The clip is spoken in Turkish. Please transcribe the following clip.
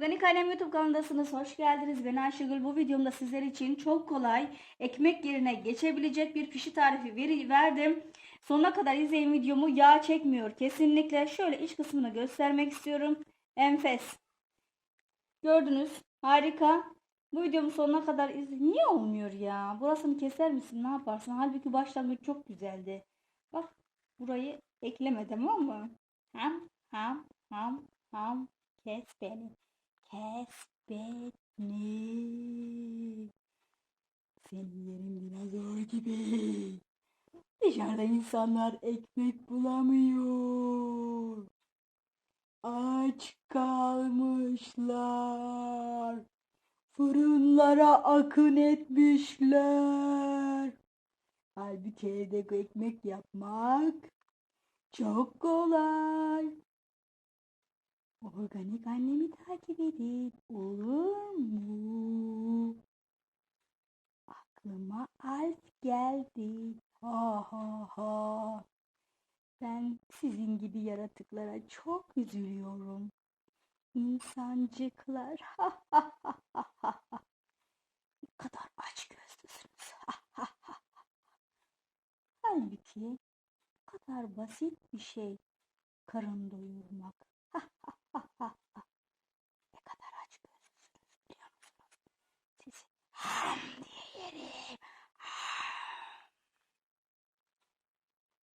Organik Ailem YouTube kanalındasınız. Hoş geldiniz. Ben Ayşegül. Bu videomda sizler için çok kolay ekmek yerine geçebilecek bir pişi tarifi veri- verdim. Sonuna kadar izleyin videomu. Yağ çekmiyor kesinlikle. Şöyle iç kısmını göstermek istiyorum. Enfes. Gördünüz. Harika. Bu videomu sonuna kadar izle. Niye olmuyor ya? Burasını keser misin? Ne yaparsın? Halbuki başlangıç çok güzeldi. Bak burayı eklemedim ama. Ham ham ham ham kes beni. Kes beni. Seni yerim dinozor gibi. Dışarıda insanlar ekmek bulamıyor. Aç kalmışlar. Fırınlara akın etmişler. Halbuki evde ekmek yapmak çok kolay. Organik annemi takip edin. Olur mu? Aklıma Alf geldi. Ha ha ha. Ben sizin gibi yaratıklara çok üzülüyorum. İnsancıklar. Ha ha ha ha ha. Ne kadar aç gözlüsünüz. Ha ha ha ha. Halbuki bu kadar basit bir şey karın doyurmak.